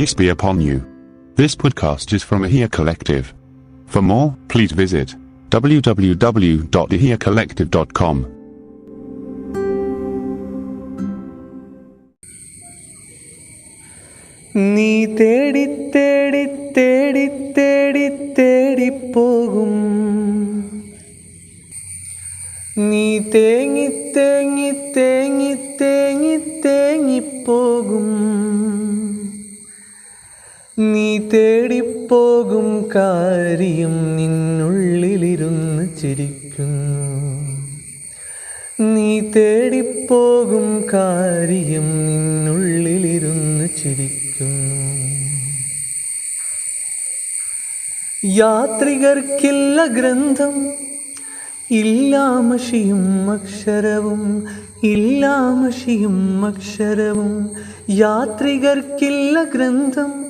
Peace be upon you. This podcast is from Ahia Collective. For more, please visit www.ahiacollective.com. നീ തേടി തേടി തേടി തേടി തേടിപ്പോകും നീ തേങ്ങി തേങ്ങി തേങ്ങി തേങ്ങി തേങ്ങിപ്പോകും നീ തേടിപ്പോകും കാര്യം നിന്നുള്ളിലിരുന്ന് ചിരിക്കുന്നു. നീ തേടിപ്പോകും കാര്യം നിന്നുള്ളിലിരുന്ന് ചിരിക്കുന്നു. യാത്രികർക്കില്ല ഗ്രന്ഥം ഇല്ലാമഷിയും അക്ഷരവും ഇല്ലാമഷിയും അക്ഷരവും. യാത്രികർക്കില്ല ഗ്രന്ഥം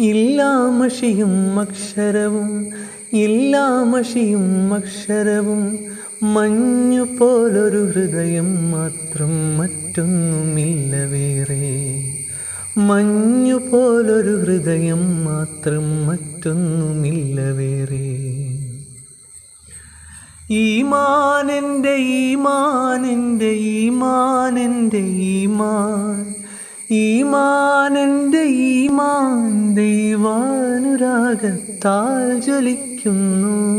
ഇല്ലാമഷിയും അക്ഷരവും ഇല്ലാമഷിയും അക്ഷരവും മഞ്ഞു പോലൊരു ഹൃദയം മാത്രം മറ്റൊന്നുമില്ല വേറെ. മഞ്ഞു പോലൊരു ഹൃദയം മാത്രം മറ്റൊന്നുമില്ല വേറെ. ഈമാനെന്റെ ഈമാനെന്റെ ഈമാനെന്റെ ഈമാൻ ഈമാനെന്റെ ഈമാൻ ദൈവാനുരാഗത്താൽ ജ്വലിക്കുന്നു.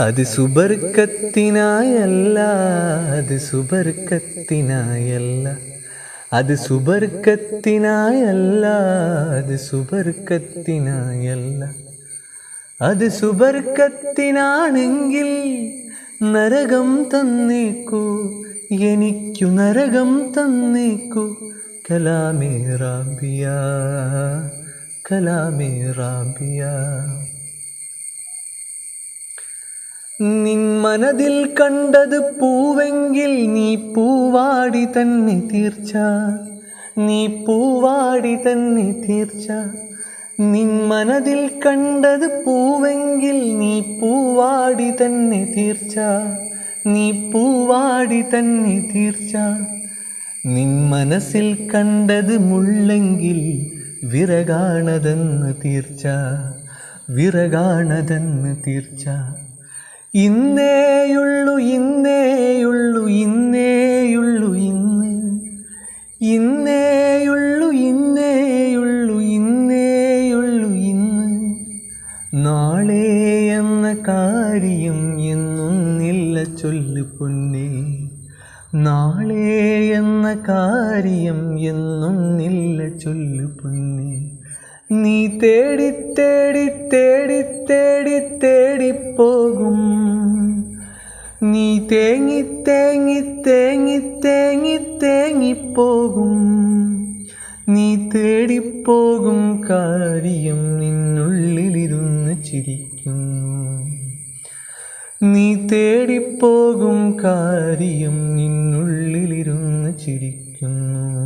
അത് സുബർക്കത്തിനായല്ല അത് സുബർക്കത്തിനായല്ല. അത് സുബർക്കത്തിനായല്ല അത് സുബർക്കത്തിനായല്ല. അത് സുബർക്കത്തിനാണെങ്കിൽ നരകം തന്നേക്കൂ എനിക്കു നരകം തന്നേക്കു. കലാമേ റാബിയ കലാമേ റാബിയ. നിൻ മനതിൽ കണ്ടത് പൂവെങ്കിൽ നീ പൂവാടി തന്നെ തീർച്ച. നീ പൂവാടി തന്നെ തീർച്ച. നിൻ മനതിൽ കണ്ടത് പൂവെങ്കിൽ നീ പൂവാടി തന്നെ തീർച്ച. നീ പൂവാടി തന്നെ തീർച്ച. നിൻ മനസ്സിൽ കണ്ടത് മുള്ളെങ്കിൽ വിറകാണതെന്ന് തീർച്ച. വിറകാണതെന്ന് തീർച്ച. ഇന്നേയുള്ളു ഇന്നേയുള്ളു ഇന്നേയുള്ളു ഇന്ന്. ഇന്നേയുള്ളു ഇന്നേയുള്ളു ഇന്നേയുള്ളു ഇന്ന്. നാളെ എന്ന കാര്യം എന്നൊന്നില്ല ചൊല്ലു പൊന്നേ. നാളെ എന്ന കാര്യം എന്നൊന്നില്ല ചൊല്ലു പൊന്നേ. നീ തേടി തേടി തേടി തേടി തേടിപ്പോകും നീ തേങ്ങി തേങ്ങി തേങ്ങി തേങ്ങി തേങ്ങിപ്പോകും നീ തേടിപ്പോകും കാര്യം നിന്നുള്ളിലിരുന്ന് ചിരിക്കുന്നു. നീ തേടിപ്പോകും കാര്യം നിന്നുള്ളിലിരുന്ന് ചിരിക്കുന്നു.